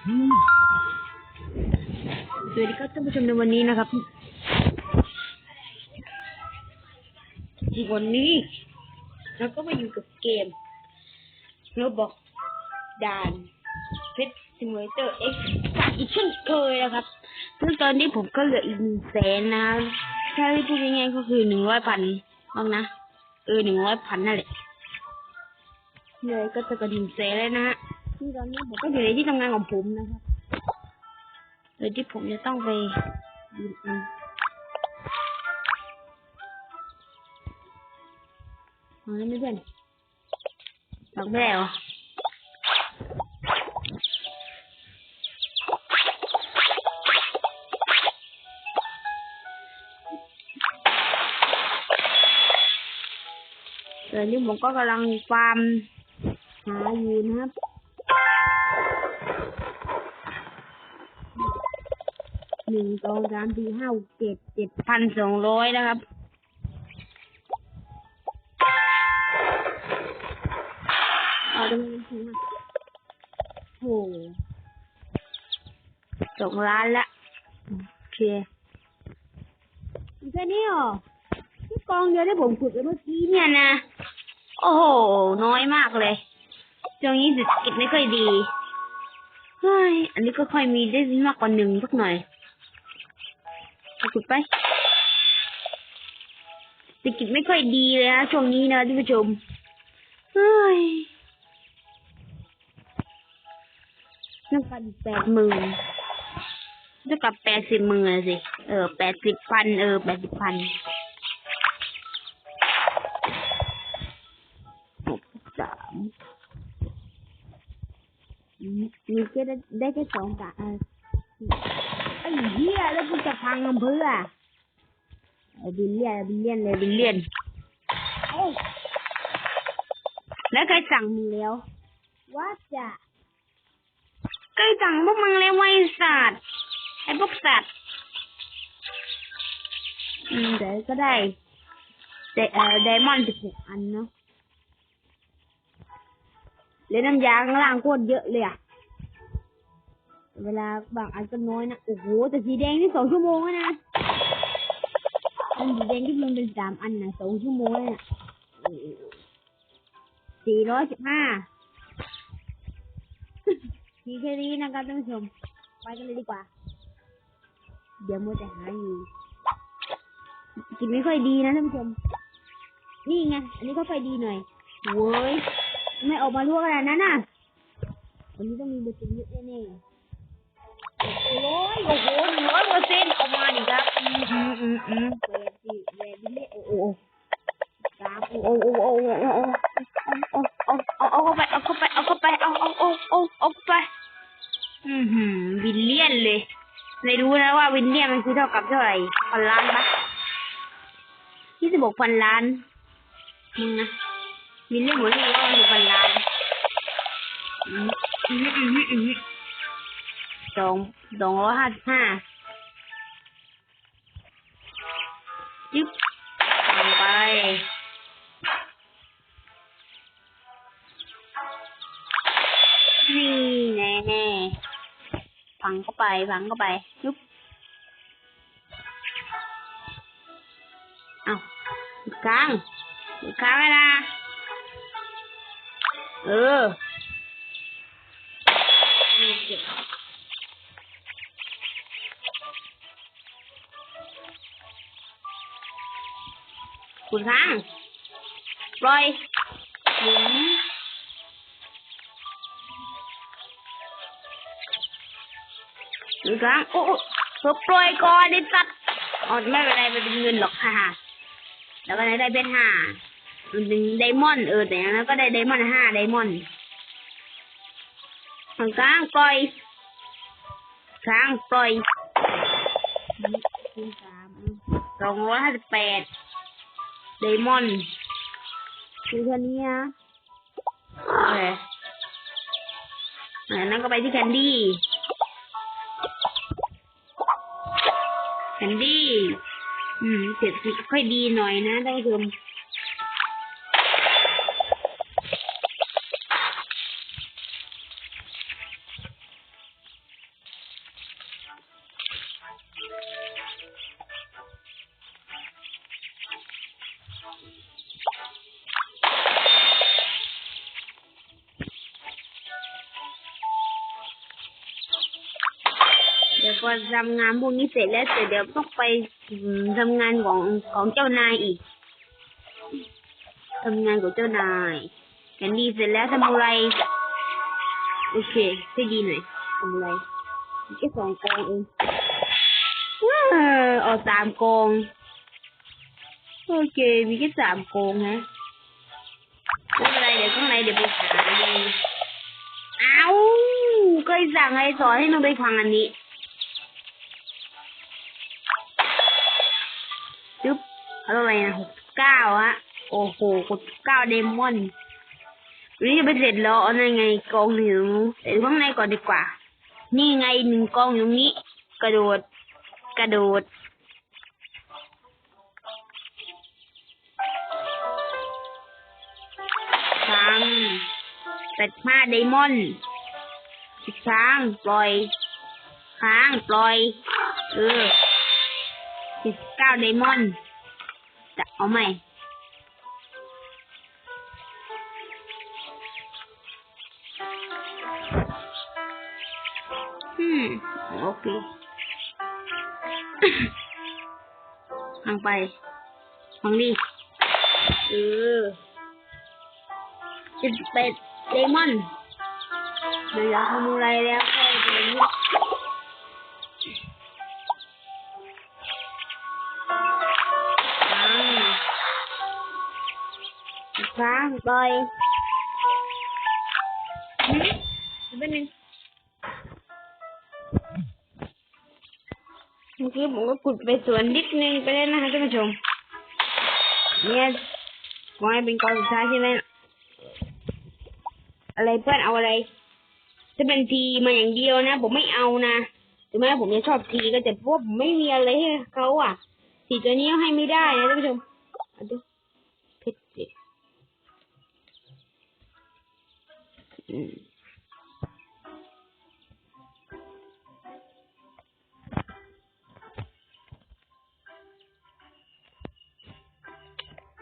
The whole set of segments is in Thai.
สวัสดีครับท่านผู้ชมในวันนี้นะครับ วันนี้เราก็มาอยู่กับเกมเราบอกด่านเพชรซิมูเลเตอร์เอ็กซ์อีกเช่นเคยนะครับซึ่งตอนนี้ผมก็เหลืออีกหนึ่งแสนนะถ้าพูดง่ายๆก็คือหนึ่งร้อยพันบ้างนะ เออหนึ่งร้อยพันนั่นแหละเลยก็จะกระดิ่งแสนแล้วนะฮะ ซึ่ตอนนี้ผมก็อยู่ในที่ทำงานของผมนะครับโดยที่ผมจะต้องไปดูอันเอาแล้วไม่เพื่อนหลอกไม่ได้เหรอเดี๋ยวนี้ผมก็กำลังฟาร์มหาอยู่นะครับ หนึ่งสองสามสี่ห้าหกเจ็ดเจ็ดพันสองร้อยนะครับเอาตรงนี้ถึงอะโหสองล้านละโอเคแค่นี้เหรอที่กองเดียวที่ผมขุดไปเมื่อกี้เนี่ยนะ โอ้โห น้อยมากเลยช่วงนี้เศรษฐกิจไม่ค่อยดีเฮ้ยอันนี้ก็ค่อยมีได้มากกว่าหนึ่งสักหน่อย ขุดไปเศรษฐกิจไม่ค่อยดีเลยนะช่วงนี้นะท่านผู้ชมเฮ้ยนักกันแปดหมื่นเท่ากับแปดสิบหมื่นสิ เออแปดสิบพันเออแปดสิบพันหกสามมีแค่ได้ได้แค่สองกะ เออไอ้เหี้ยแล้วกูจะพังอำเภออะไอ้บิลเลียนบิลเลียนเลยบิลเลียนเอ้ยแล้วใครสั่งมึงแล้วว่าจะใครสั่งพวกมึงแล้วไว้สัตว์ไอ้พวกสัตว์อืมเดี๋ยวก็ได้แต่เอ่อไดมอนด์สิบหกอันเนาะเลยน้ำยาข้างล่างโคตรเยอะเลยอะ เวลาบางอันก็น้อยนะ โอ้โห แต่สีแดงนี่สองชั่วโมงแล้วนะ อันสีแดงที่ลงเป็นสามอันนะสองชั่วโมงเนี่ยสี่ร้อยสิบห้าทีแค่นี้นะครับท่านผู้ชม ไปกันเลยดีกว่า เดี๋ยวมัวแต่หาอยู่ กินไม่ค่อยดีนะท่านผู้ชม นี่ไง อันนี้ก็ค่อยดีหน่อย เว้ย ไม่ออกมาทั่วขนาดนั้นน่ะ วันนี้ต้องมีเบอร์ตินเยอะแน่ๆ ร้อยโอ้โหหนึ่งร้อยเปอร์เซ็นต์ออกมาดิครับอืมอืมอืมอืมเปิดสิแหวนดิโอ้โหสามโอ้โหโอ้โหโอ้โหโอ้โหเอาเอาเอาเข้าไปเอาเข้าไปเอาเข้าไปเอาเอาเอาเอาเอาไปอือหือวิลเลียนเลยไม่รู้นะว่าวิลเลียนมันคือเท่ากับเท่าไหร่พันล้านปะยี่สิบหกพันล้านมึงนะมีเรื่องหัวที่ว่าอยู่พันล้านอืมอืมอืมอืม สองสองร้อยห้าสิบห้าจิ๊บทำไปนี่แน่แน่ๆพังเข้าไปพังเข้าไปยุบเอาอยู่กลางอยู่กลางเลยนะเออ ค้าง ปล่อยหมุนคุณข้าง โอ้โอ้เพิ่งปล่อยก่อนดิสัตว์อ๋อไม่เป็นไรมันเป็นเงินหรอกค่ะแล้วก็ได้เป็นห้ามันเป็นไดมอนด์เออแต่อย่างนั้นก็ได้ไดมอนด์ห้าไดมอนด์ข้างกลางปล่อยข้างปล่อยสองร้อยห้าสิบแปด ไดมอนด์คือแค่นี้นะโอเคอันนั้นก็ไปที่แคนดี้ แคนดี้ อืมเสร็จค่อยดีหน่อยนะท่านผู้ชม ทำงานพวกนี้เสร็จแล้วเสร็จเดี๋ยวต้องไปทำงานของของเจ้านายอีกทำงานของเจ้านายแคนดีเสร็จแล้วทำอะไร โอเคให้ดีหน่อยทำอะไรมีแค่สองกองเองว้าวเอาสามกอง โอเค มีแค่สามกองฮะไม่เป็นไรเดี๋ยวข้างในเดี๋ยวไปหาเองเอาเคยสั่งให้สอนให้หนูไปฟังอันนี้ เอาอะไรนะหกเก้าฮะ โอ้โหหกเก้าเดมอนวันนี้จะไปเสร็จแล้วเอาในไงกองหนึ่งเดี๋ยวข้างในก่อนดีกว่า นี่ไงหนึ่งกองอยู่นี้ กระโดด กระโดดค้างเป็ดห้าไดมอนด์สิบค้างปล่อยค้างปล่อย เออสิบเก้าไดมอนด์ จะเอาไหมอืมโอเคทางไปทางนี้เออสิบเป็ดเลมอนเดี๋ยวอยากทำอะไรแล้วก็ไป เลือกค้างปล่อยนี่เป็นหนึ่งเมื่อกี้ผมก็ขุดไปสวนนิดนึงไปแล้วนะคะท่านผู้ชม เนี่ยขอให้เป็นกองสุดท้ายใช่ไหมอะไรเพื่อนเอาอะไร จะเป็นทีมาอย่างเดียวนะ ผมไม่เอานะถึงแม้ผมจะชอบทีก็แต่พวกผมไม่มีอะไรให้เขาอะทีตัวนี้ให้ไม่ได้นะท่านผู้ชมอาดู อืม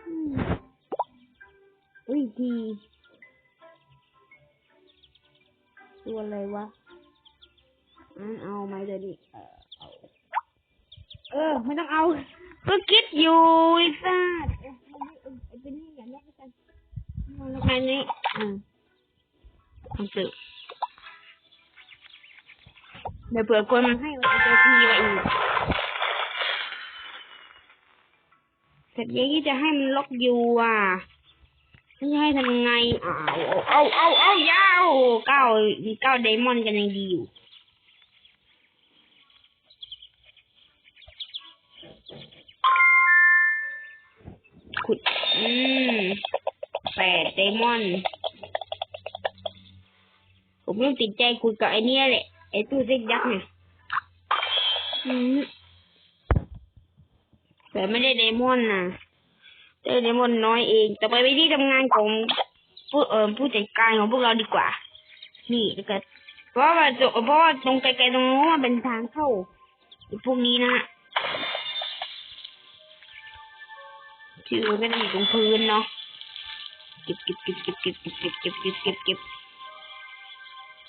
อืมอุ้ยทีตัวอะไรวะอันเอาไหมเดี๋ยวนี้เออเอาเออ ไม่ต้องเอา ก็คิดอยู่ไอ้สัสเออเป็นนี่อย่างนี้กันนอนแล้วกันนี้อื มทำสึกเดี๋ยวเผื่อคนมันให้เอาตัวทีไว้อีกแต่อยังนี้จะให้มันล็อกอยู่อะไม่จะให้ทำไงอ้าวเอาเอาเอายาวเก้าเก้าไดมอนด์กันยังดีอยู่ขุด อืมแปดไดมอนด์ ผมยังติดใจคุยกับไอเนี้ยแหละ ไอตู้เซ็กยักษ์เนี่ยอืมแต่ไม่ได้ไดมอนด์นะเจอเดมอนน้อยเอง ต่อไปไปที่ทำงานของผู้เอ่อผู้จัดการของพวกเราดีกว่า นี่แล้วก็เพราะว่าตเพราะว่าตรงไกลๆตรงนู้นมันเป็นทางเข้าไอ้พวกนี้นะฮะชื่อก็จะอยู่ตรงพื้นเนาะเก็บเก็บเก็บเก็บเก็บเก็บเก็บเก็บเก็บเก็บ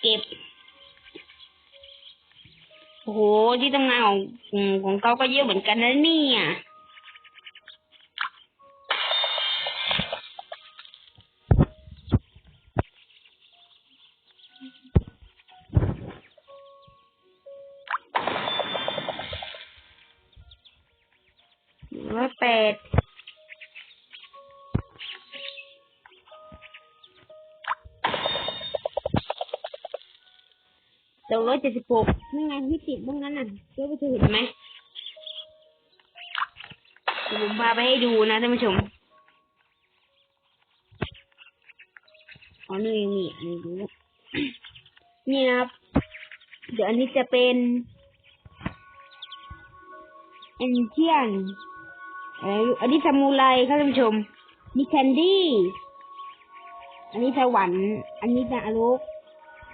เก็บเก็บ โอ้โหที่ทำงานของของเขาก็เยอะเหมือนกันนะเนี่ย จ็ดสิบหกนี่ไงที่ติดตรงนั้นน่ะเจ้าไปเธอเห็นไหมผมพาไปให้ดูนะท่านผู้ชมอ๋อนี่ยังมีอันนี้ดูนะนี่นะครับ เดี๋ยวอันนี้จะเป็นเอ็นเจียนอันนี้ซามูไรครับท่านผู้ชมนี่แคนดี้อันนี้สวรรค์อันนี้นรก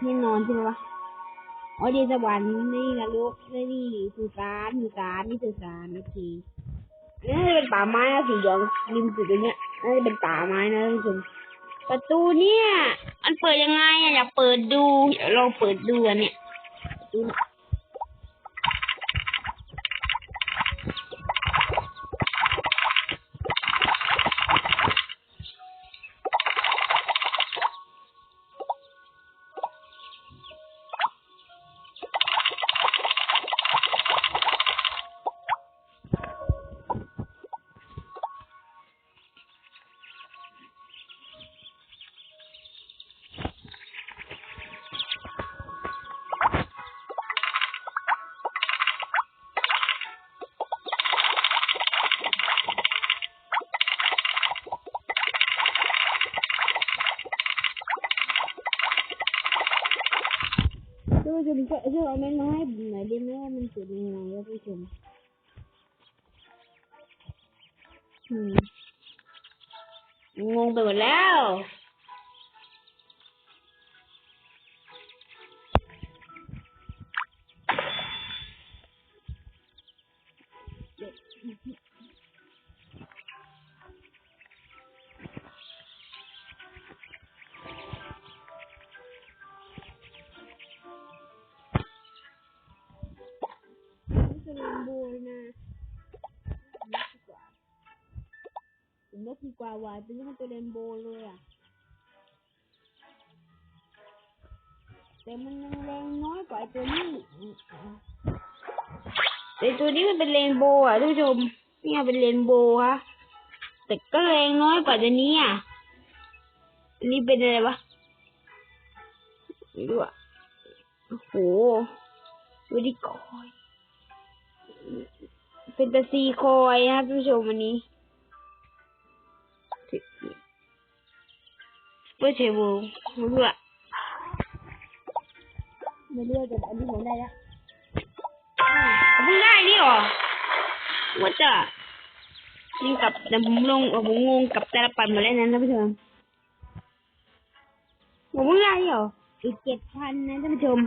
นี่นอนใช่ไหมวะ อ๋อเดียนสวรรค์นี่นรกนี่นี่สุสานสุสานนี่สุสานโอเคอันนี้เป็นป่าไม้นะสีเหลืองริมสุดตรงเนี้ยน่าจะเป็นป่าไม้นะทุกคนประตูเนี่ย มันเปิดยังไงอะอยากเปิดดูเดี๋ยวลองเปิดดูอันเนี่ยประตู ผู้ชมช่วยช่วยเอาเมนมาให้ผมหน่อยได้ไหมว่ามันสุดยังไงครับผู้ชมงงไปหมดแล้วาว่าว่ะเป็นเรื่องตัวเรนโบว์เลยอะ แต่มันยังแรงน้อยกว่าตัวนี้แต่ตัวนี้มันเป็นเรนโบว์อะท่านผู้ชมเนี่ยเป็นเรนโบว์ฮะแต่ก็แรงน้อยกว่าตัวนี้อะนนี้เป็นอะไรวะไม่รู้อะโอ้โหดูดิคอย เป็นตาซีคอยนะครับท่านผู้ชมวันนี้ เพื่อเชฟบูไม่รู้อะไม่รู้แต่อันนี้ผมได้แล้วเพิ่งได้นี่หรอว่าจะนี่กับแต่ผมลงผมงงกับแต่ละปันหมดแล้วนะท่านผู้ชมผมเพิ่งได้นี่หรออีกเจ็ดพันนะท่านผู้ชม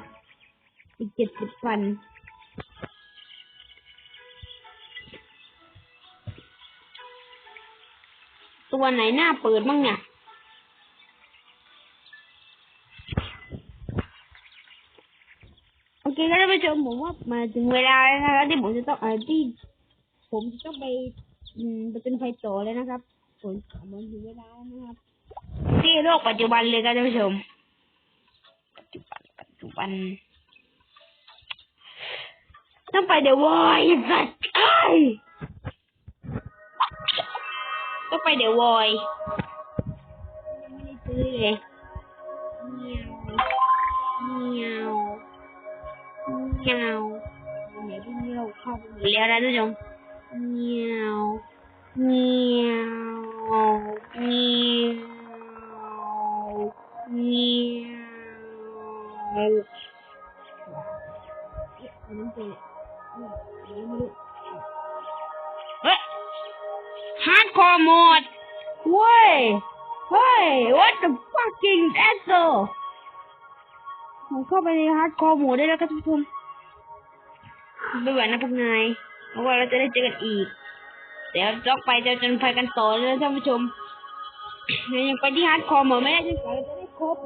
อีกเจ็ดสิบพัน ตัวไหนหน้าเปิดบ้างเนี่ย โอเคครับท่านผู้ชมผมว่ามาถึงเวลาแล้วนะครับที่ผมจะต้องเออที่ผมจะต้องไปอืมไปเป็นไฟต่อแล้วนะครับผมมันถึงเวลาแล้วนะครับที่โลกปัจจุบันเลยครับท่านผู้ชม ปัจจุบันปัจจุบัน ต้องไปเดี๋ยววอยสัตว์เอ้ยต้องไปเดี๋ยววอ ยไม่ได้ซื้อเลยเมียวเมียวเมีย ฮาร์ดคอร์โหมดเว้ยฮ้ย what the fucking asshole ผมเข้าไปในฮาร์ดคอร์โหมดได้แล้วครับทุกคนไม่ไหวนะพวกนายเพราะว่าเราจะได้เจอกันอีก เดี๋ยวจอกไปจะจนไปกันต่อเลยท่านผู้ชมเรายังไปที่ฮาร์ดคอร์โหมดไม่ได้จนกว่าเราจะได้ครบ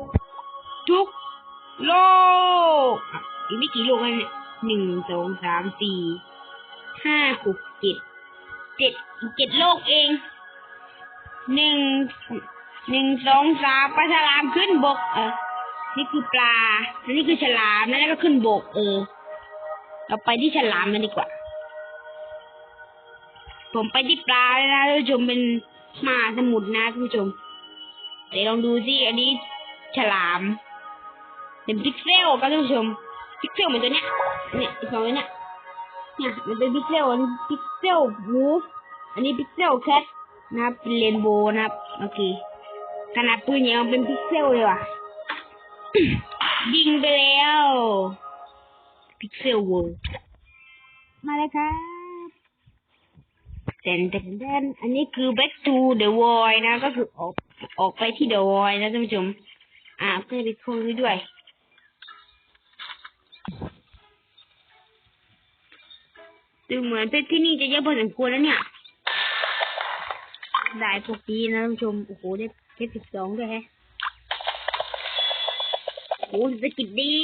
ทุกโลกอีกไม่กี่โลกแล้วเนี่ยหนึ่งสองสามสี่ห้าหกเจ็ด เจ็ดเจ็ดโลกเองหนึ่งหนึ่งสองสามปลาฉลามขึ้นบก เออ นี่คือปลานนี้คือฉลามนั่นก็ขึ้นบก เออ เราไปที่ฉลามกันดีกว่า ผมไปที่ปลาแล้วนะท่านผู้ชมเป็นมาสมุทรนะท่านผู้ชมเดี๋ยวลองดูสิอันนี้ฉลาม เป็นพิกเซลครับท่านผู้ชมพิกเซลเหมือนตัวเนี้ยเนี่ยสองตัวเนี้ย นี่มันเป็นพิกเซลอันนี้พิกเซลวูฟอันนี้พิกเซลแคทนะครับเป็นเรนโบว์นะครับโอเคขนาดปืนยังเป็นพิกเซลเลยว่ะยิงไปแล้วพิกเซลวูมาเลยครับเต้นเต้นเต้นอันนี้คือ back to the void นะ ก็คือออกออกไปที่ the void นะท่านผู้ชม อ่าเพื่อไปคุยด้วย ดูเหมือนเพชรที่นี่จะเยอะพอสมควรแล้วเนี่ย ได้พวกนี้นะท่านผู้ชม โอ้โห ได้เพชรสิบสองด้วยแฮะโอ้โหสกิดดี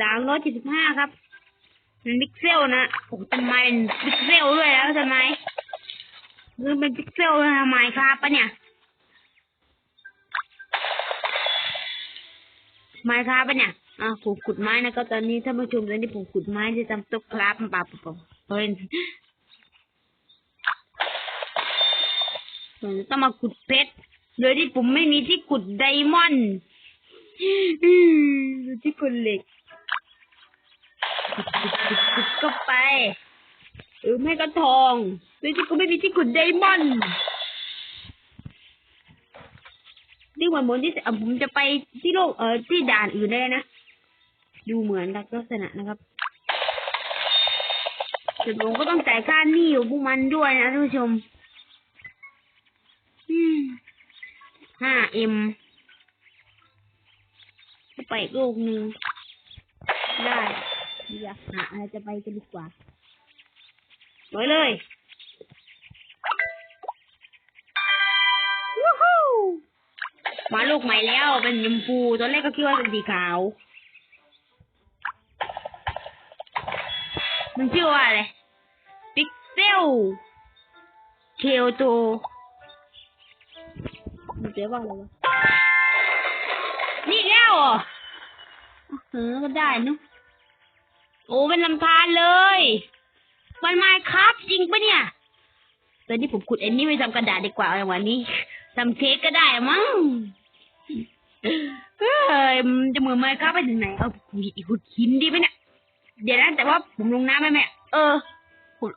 สามร้อยเจ็ดสิบห้าครับเป็นพิกเซลนะ โอ้โหทำไมเป็นพิกเซลด้วยแล้วทำไมคือเป็นพิกเซลทำไมครับปะเนี่ยไม้ครับปะเนี่ย อะผมขุดไม้นะครับตอนนี้ท่านผู้ชมตอนนี้ผมขุดไม้ที่ทำตุ๊กครับปะปะปะ เฮ้ยผมต้องมาขุดเพชรโดยที่ผมไม่มีที่ขุดไดมอนด์อืมดูที่ขุดเหล็กขุดขุดขุดขุดเข้าไปหรือไม่ก็ทองโดยที่กูไม่มีที่ขุดไดมอนด์นี่เหมือนผมที่ผมจะไปที่โลกเออที่ด่านอื่นได้นะ ดูเหมือนลักษณะนะครับ ส่วผมก็ต้องจ่ายค่าหนี้อยู่พวกมันด้วยนะท่านผู้ชมห้าเอ็มไปอีกลูกหนึ่งได้อยากหาอะไรจะไปกันดีกว่าไปเลยมาลูกใหม่แล้วเป็นยมพูตอนแรกก็คิดว่าเป็นสีขาว มันชื่อว่าอะไรพิกเซลเคโอโตมันเรียกว่าอะไรวะนี่อีกแล้วเหรอเออก็ได้เนุโอ้เป็นลำธารเลย มันมาครับจริงปะเนี่ยตอนนี้ผมขุดไอ้นี่ไปทำกระดาษดีกว่าในวันนี้ทำเค้กก็ได้มั้งเฮ้ยมันจะเหมือนไม้ครับไปถึงไหน เอาขุดหินดีไหมเนี่ย เดี๋ยวนะแต่ว่าผมลงน้ำไหมแม่เออขุด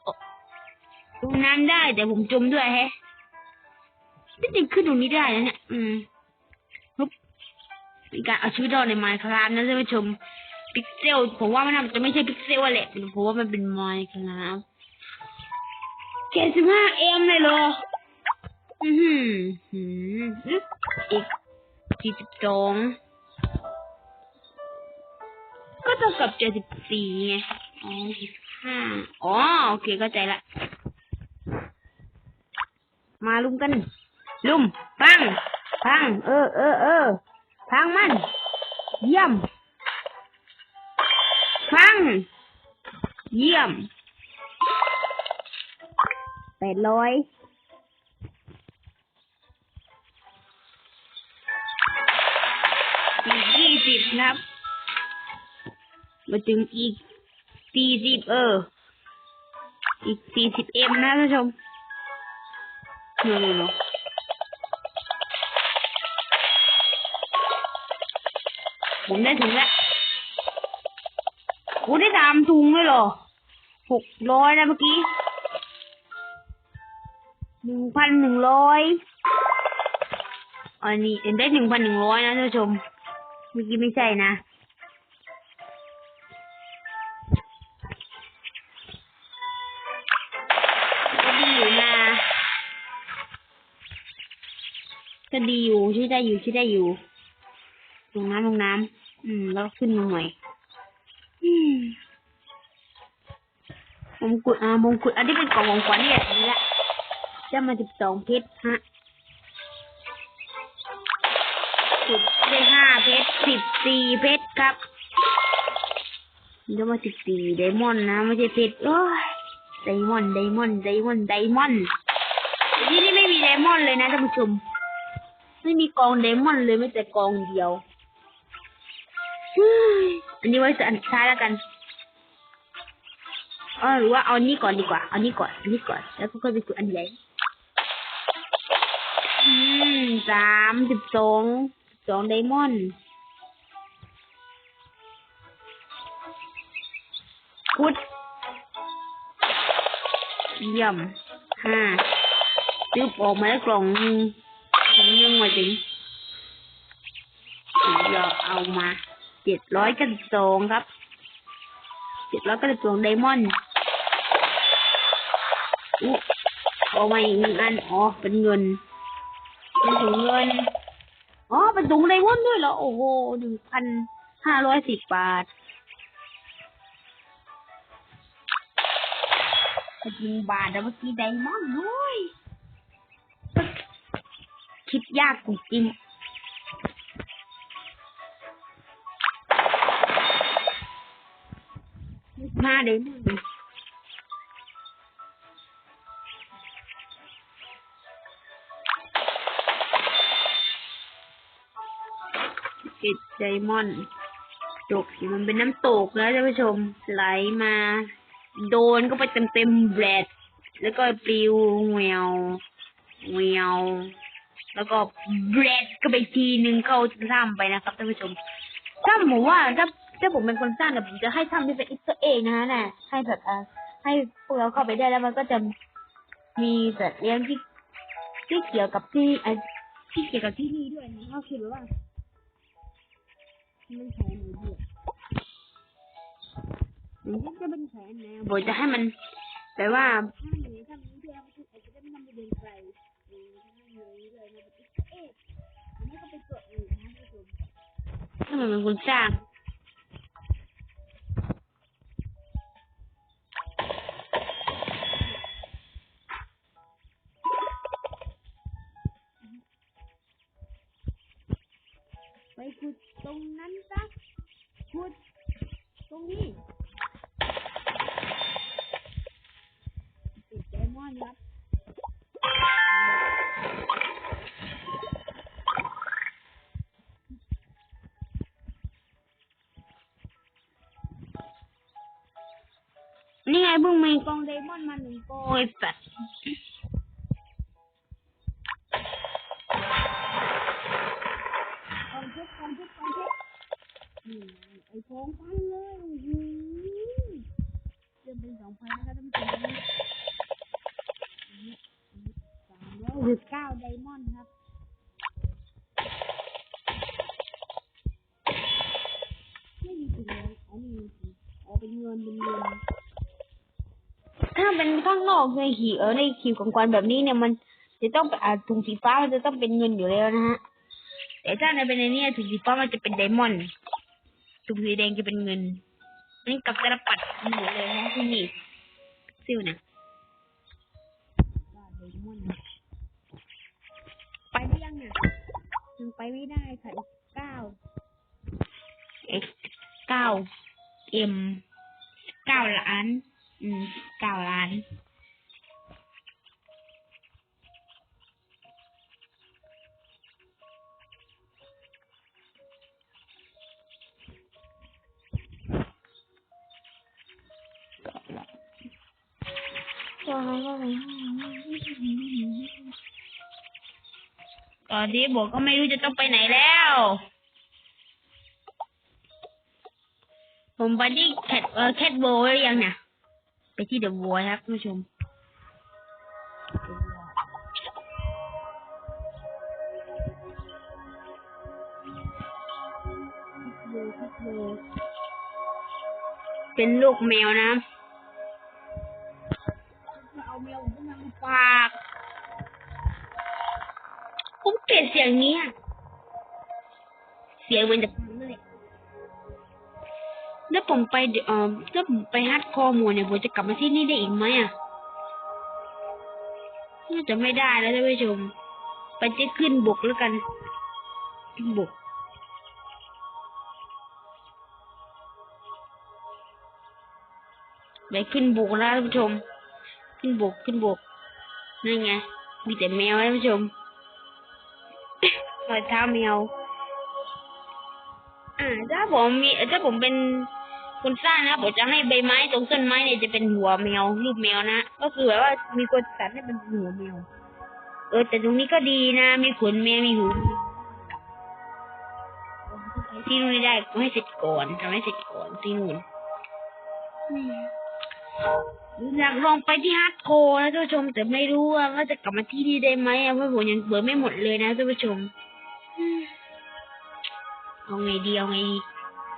ลงน้ำได้ แต่ผมจมด้วยแฮะที่จริงขึ้นตรงนี้ได้นะเนี่ยอืมฮึบมีการเอาชีวิตรอดในไมค์ครับนะท่านผู้ชมพิกเซลผมว่ามันจะไม่ใช่พิกเซลแหละผมว่ามันเป็นไมค์ครับเจ็ดสิบห้าเอ็มเลยเหรออือหือหืออีกสี่สิบสอง ก็เท่ากับเจ็ดสิบสี่ไง อ๋อสิบห้าอ๋อ โอเค เข้าใจละ มาลุมกัน ลุมพัง พัง เออเออเออพังมัน เยี่ยม พัง เยี่ยมแปดร้อยยี่สิบนะครับ มาถึงอีกสี่สิบเออ อีกสี่สิบเอ็มนะท่านผู้ชมโน่โน่ผมได้ถุงแล้วกูได้สามถุงเลยเหรอหกร้อยนะเมื่อกี้หนึ่งพันหนึ่งร้อยอันนี้ได้หนึ่งพันหนึ่งร้อยนะท่านผู้ชม เมื่อกี้ไม่ใช่นะ อยู่ช่ได้อยู่ช่ได้อยู่ ลงน้ำลงน้ำอืม แล้วขึ้นมาหน่อยอืมมงกุฎอ่ามงกุฎอันนี้เป็นกล่องของขวัญเนี่ยนี่แหละจะมาสิบสองเพชรฮะขุดได้ห้าเพชรสิบสี่เพชรครับจะมาสิบสี่ไดมอนด์นะไม่ใช่เพชรโอ้ยไดมอนด์ไดมอนด์ไดมอนด์ไดมอนด์ที่นี่ไม่มีไดมอนด์เลยนะท่านผู้ชม ไม่มีกองไดมอนเลยไม่แต่กองเดียว อันนี้ไว้จะอันท้ายแล้วกันเออหรือว่าเอานี่ก่อนดีกว่า เอานี่ก่อนอันนี้ก่อน แล้วก็ค่อยไปสู่อันใหญ่อืมสามสิบสองสองไดมอนด์พุดเยี่ยมห้าซื้อออกมาแล้วกล่อง หนึงยังมาถึงเราเอามาเจ็ดร้อยกันสองครับเจ็ดร้อยกันสองไดมอนด์อุ๊เอามาอีกหนึ่งอันอ๋อเป็นเงินเป็นถุงเงินอ๋อเป็นถุงไดมอนด์ด้วยเหรอโอ้โหหนึ่งพันห้าร้อยสิบบาทจะกินบาทแล้วเมื่อกี้ไดมอนด์ด้วย คิดยากจริงมาไดมอนด์ติดไดมอนด์ตกมันเป็นน้ำตกแล้วท่านผู้ชมไหลมา โดนก็ไปเต็มเต็มแบรดแล้วก็ปลิวเวียวเวียว แล้วก็แบรดก็ไปทีนึงเข้าถ้ำไปนะครับท่านผู้ชมถ้าผมว่าถ้าถ้าผมเป็นคนสร้างเนี่ยผมจะให้ถ้ำที่เป็นอิสเองนะฮะน่ะให้แบบอ่าให้พวกเราเข้าไปได้แล้วมันก็จะมีสัตว์เลี้ยงที่ที่เกี่ยวกับที่ไอที่เกี่ยวกับที่นี่ด้วยนะเขาคิดว่ามันใช้ไหนดีอะมันจะเป็นแขนแนวผมจะให้มันแปลว่าถ้าหนูทำนี้เพื่อมันอาจจะได้ไม่ต้องไปเดินไกล ท่านผู้ชมถ้ามันเป็นคนสร้างไปขุดตรงนั้นซะขุดตรงนี้ติดไดมอนด์ครับ นี่ไงเพิ่งมีกองไดมอนด์มาหนึ่งกองไอ้สัตว์กองเพชรกองเพชรกองเพชรนี่ไงไอ้โค้งพันเลยโอ้โหเริ่มเป็นสองพันแล้วท่านผู้ชมอันนี้อันนี้สามร้อย หกเก้าไดมอนด์ครับไม่มีสีเลยอันนี้มีสีอ๋อเป็นเงินเป็นเงินถ้าเป็นข้างนอกในขีเออในขีดของกวนแบบนี้เนี่ยมัน จะต้องเป็นอ่าถุงสีฟ้ามันจะต้องเป็นเงินอยู่แล้วนะฮะแต่ถ้าในเป็นในเนี้ถุงสีฟ้ามันจะเป็นไดมอนด์ถุงสีแดงจะเป็นเงินนี่กับกระปัดหมดเลยนะที่นี่ซิวนะว่าไดมอนด์ไปได้ยังเนี่ยยัง ไปไม่ได้ค่ะอีกเก้าเอ็กเก้าเอ็มเก้าล้าน อืมเก้าล้าน ตอนนี้บอกก็ไม่รู้จะต้องไปไหนแล้ว ผมไปที่แคทเออแคทโบว์หรือยังเนี่ยไปที่เดอะวอยครับผู้ชมเป็นลูกแมวนะเอาแมวขึ้นมาฝาก ผมเกลียดเสียงนี้เสียงมันจะพังเลยถ้าผมไปเดี๋ยวเออถ้าผมไปฮัดคอมูเนี่ยผมจะกลับมาที่นี่ได้อีกไหมอะน่าจะไม่ได้แล้วท่านผู้ชม ไปจะขึ้นบกแล้วกัน ขึ้นบกไปขึ้นบกแล้วท่านผู้ชม ขึ้นบกขึ้นบกนั่นไง มีแต่แมวท่านผู้ชม รอยเท้าแมว อ่า ถ้าผมมีถ้าผมเป็นคนสร้างนะผมจะให้ใบไม้ตรงต้นไม้เนี่ยจะเป็นหัวแมวรูปแมวนะก็คือแบบว่ามีคนตัดให้เป็นหัวแมว เออ แต่ตรงนี้ก็ดีนะ มีขนแมวมีหูที่นู่นไม่ได้ก็ให้เสร็จก่อนทำให้เสร็จก่อนที่นู่นอยากลองไปที่ฮาร์ดโคร์นะท่านผู้ชมแต่ไม่รู้ว่าจะกลับมาที่นี่ได้ไหมเพราะผมยังเปิดไม่หมดเลยนะท่านผู้ชม เอาไงดีเอาไงดี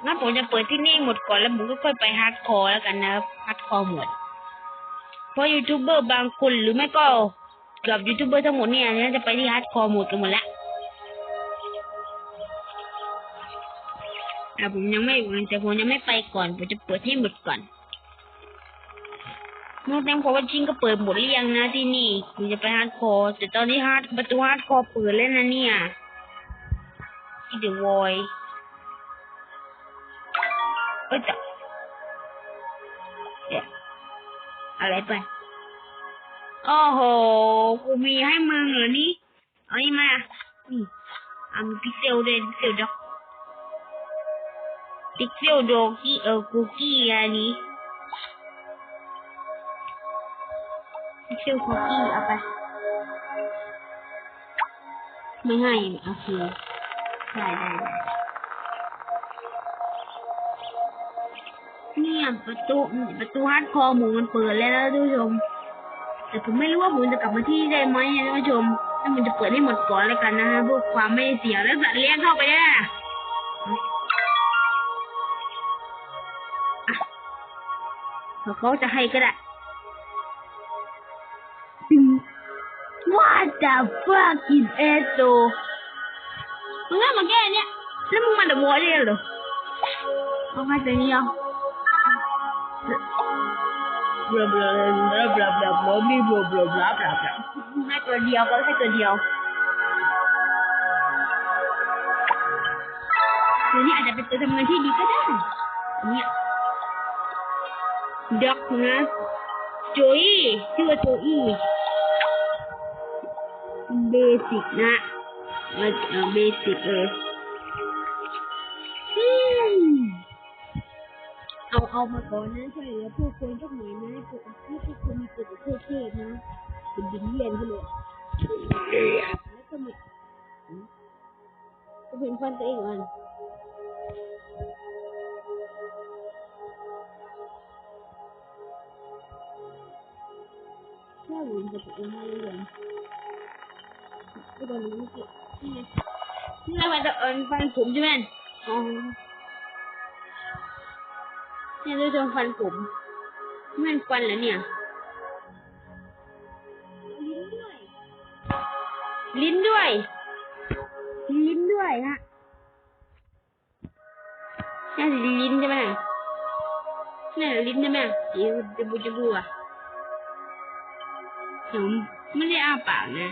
งั้นผมจะเปิดที่นี่หมดก่อนแล้วผมก็ค่อยไปฮาร์ดคอร์แล้วกันนะครับฮาร์ดคอร์หมดเพราะยูทูบเบอร์บางคนหรือไม่ก็เกือบยูทูบเบอร์ทั้งหมดเนี่ยน่าจะไปที่ฮาร์ดคอร์หมดกันหมดแล้วแต่ผมยังไม่แต่ผมยังไม่ไปก่อนผมจะเปิดให้หมดก่อนโน้ตแดงพอว่าชิงก็เปิดหมดหรือยังนะที่นี่ผมจะไปฮาร์ดคอร์แต่ตอนนี้ฮาร์ดประตูฮาร์ดคอร์เปิดแล้วนะเนี่ย ที่เดอะวอยเอ้ยจะเอ๊ะอะไรไปโอ้โห กูมีให้มึงเหรอนี่เอานี่มานี่อะมีพิกเซลด้วยพิกเซลด็อกพิกเซลด็อกกี้เออคุกกี้อันนี้พิกเซลคุกกี้เอาไป ไม่ให้โอเค ได้ได้ได้เนี่ยประตูประตูฮาร์ดคอร์หมูมันเปิดแล้วนะท่านผู้ชม แต่ผมไม่รู้ว่าผมจะกลับมาที่ได้ไหมนะท่านผู้ชมถ้ามันจะเปิดให้หมดก่อนแล้วกันนะฮะเพื่อความไม่เสียแล้วสัตว์เลี้ยงเข้าไปได้อ่เขาเขาจะให้ก็ได้ What the fuck is esto มึ งเอามาแก้เนี่ยแล้วมึงมาดับวอลเลยเหรอเอามาตัวนี้เอาบลาบ มีบลาบลาบลาบลาบลาให้ตัวเดียวก็ให้ตัวเดียวตัวนี้อาจจะเป็นตัวทำงานที่ดีก็ได้เนี่ยด็อกนะโจอี้ชื่อว่าโจอี้เบสิกนะเออเบสิกเลยเอาเอามาก่อนนะช่วยเหลือผู้คนสักหน่อยนะพวกให้พวกคนมีตัวเท่ๆนะเป็นดินเลียนไปเลยแล้วก็มีก็เป็นฟันตัวเองก่อนแค่ลืมจะตัวเองไม่ได้เลยก็โดนมันไม่เกี่ นี่ไงนี่เราจะเอินฟันผมใช่ไหมอ๋อเนี่ยเราโดนฟันผมนี่มันฟันแล้วเนี่ย ลิ้นด้วย ลิ้นด้วยฮะน่าจะลิ้นใช่ไหมน่าจะลิ้นใช่ไหมเดี๋ยวจะบูจะบูอะผมไม่ได้อ้าปากนะ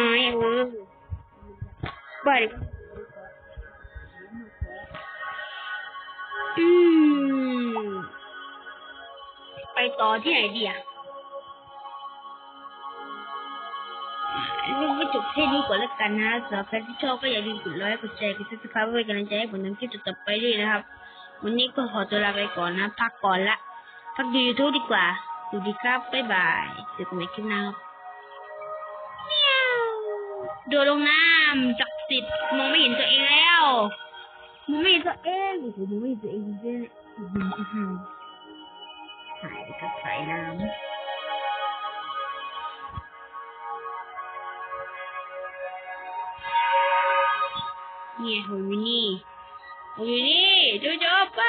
จูหายเออไปไปต่อที่ไหนดีอะเรื่องก็จบแค่นี้ก่อนแล้วกันนะสำหรับใครที่ชอบก็อย่าลืมกดไลค์กดแชร์กดซับสไครป์เพื่อเป็นกำลังใจให้ผมทำคลิปต่อไปด้วยนะครับ วันนี้ก็ขอตัวลาไปก่อนนะ พักก่อนละ พักดูยูทูบดีกว่าสวัสดีครับบ๊ายบายเจอกันใหม่คลิปหน้าครับ โดดลงน้ำจักสิทธิ์มองไม่เห็นตัวเองแล้วมองไม่เห็นตัวเองโอ้โหมองไม่เห็นตัวเองจริงๆเนี่ยอื้อหืออื้อหือหายไปกับสายน้ำเนี่ยผมอยู่นี่ผมอยู่นี่โจโจไป